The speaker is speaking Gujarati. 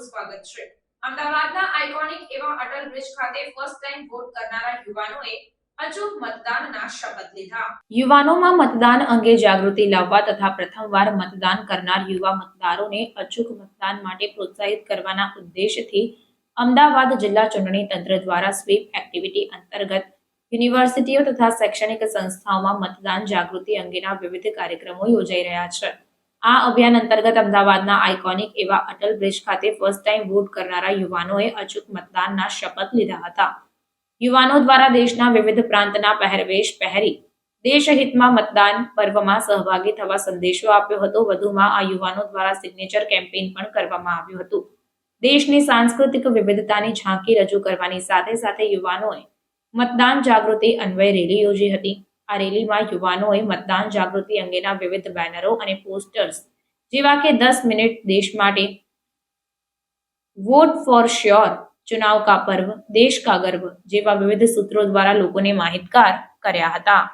સ્વાગત છે. અમદાવાદના આઇકોનિક એવા અટલ બ્રિજ ખાતે ફર્સ્ટ ટાઈમ વોટ કરનારા યુવાનોએ અચૂક મતદાનના શપથ લીધા. યુવાનોમાં મતદાન અંગે જાગૃતિ લાવવા તથા પ્રથમવાર મતદાન કરનાર યુવા મતદારોને અચૂક મતદાન માટે પ્રોત્સાહિત કરવાના ઉદ્દેશથી અમદાવાદ જિલ્લા ચૂંટણી તંત્ર દ્વારા સ્વીપ એક્ટિવિટી અંતર્ગત યુનિવર્સિટીઓ તથા શૈક્ષણિક સંસ્થાઓમાં મતદાન જાગૃતિ અંગેના વિવિધ કાર્યક્રમો યોજાઈ રહ્યા છે. આ અભિયાન અંતર્ગત અમદાવાદના આઇકોનિક એવા અટલ બ્રિજ ખાતે ફર્સ્ટ ટાઈમ વોટ કરનારા યુવાનોએ અચૂક મતદાનના શપથ લીધા હતા. યુવાનો દ્વારા દેશના વિવિધ પ્રાંતના પહેરવેશ પહેરી દેશહિતમાં મતદાન પર્વમાં સહભાગી થવા સંદેશો આપ્યો હતો. વધુમાં આ યુવાનો દ્વારા સિગ્નેચર કેમ્પેઇન પણ કરવામાં આવ્યું હતું. દેશની સાંસ્કૃતિક વિવિધતાની ઝાંકી રજૂ કરવાની સાથે સાથે યુવાનોએ મતદાન જાગૃતિ અન્વય રેલી યોજી હતી. આ રેલીમાં યુવાનોએ મતદાન જાગૃતિ અંગેના વિવિધ બેનરો અને પોસ્ટર્સ, જેવા કે દસ મિનિટ દેશ માટે વોટ ફોર શ્યોર ચુનાવ કા પર્વ, દેશ કા ગર્વ, જેવા વિવિધ સૂત્રો દ્વારા લોકોને માહિતગાર કર્યા હતા.